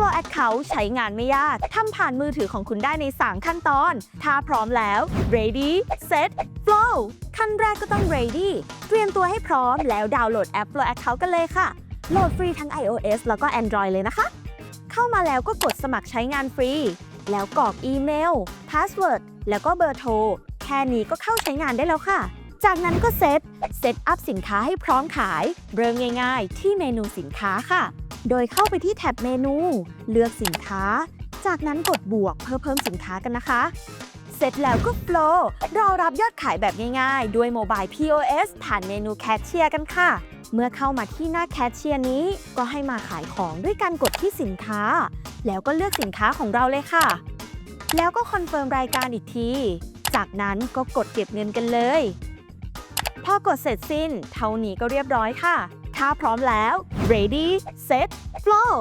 Flow Account ใช้งานไม่ยาก ทำผ่านมือถือของคุณได้ใน 3 ขั้นตอน ถ้าพร้อมแล้ว ready set flow ขั้นแรกก็ต้อง ready เตรียมตัวให้พร้อมแล้วดาวน์โหลดแอป Flow Account กันเลยค่ะ โหลดฟรีทั้ง iOS แล้วก็ Android เลยนะคะ เข้ามาแล้วก็กดสมัครใช้งานฟรี แล้วกรอกอีเมล พาสเวิร์ด แล้วก็เบอร์โทร แค่นี้ก็เข้าใช้งานได้แล้วค่ะจากนั้นก็เซต เซตอัพสินค้าให้พร้อมขาย เริ่มง่าย ๆ ที่เมนูสินค้าค่ะ โดยเข้าไปที่แท็บเมนู เลือกสินค้า จากนั้นกดบวกเพื่อเพิ่มสินค้ากันนะคะ เสร็จแล้วก็โฟลว์รอรับยอดขายแบบง่ายๆ ด้วยโมบาย POS ผ่านเมนูแคชเชียร์กันค่ะ เมื่อเข้ามาที่หน้าแคชเชียร์นี้ ก็ให้มาขายของด้วยการกดที่สินค้า แล้วก็เลือกสินค้าของเราเลยค่ะ แล้วก็คอนเฟิร์มรายการอีกที จากนั้นก็กดเก็บเงินกันเลย พอกดเสร็จสิ้น เท่านี้ก็เรียบร้อยค่ะ ถ้าพร้อมแล้ว ready set flow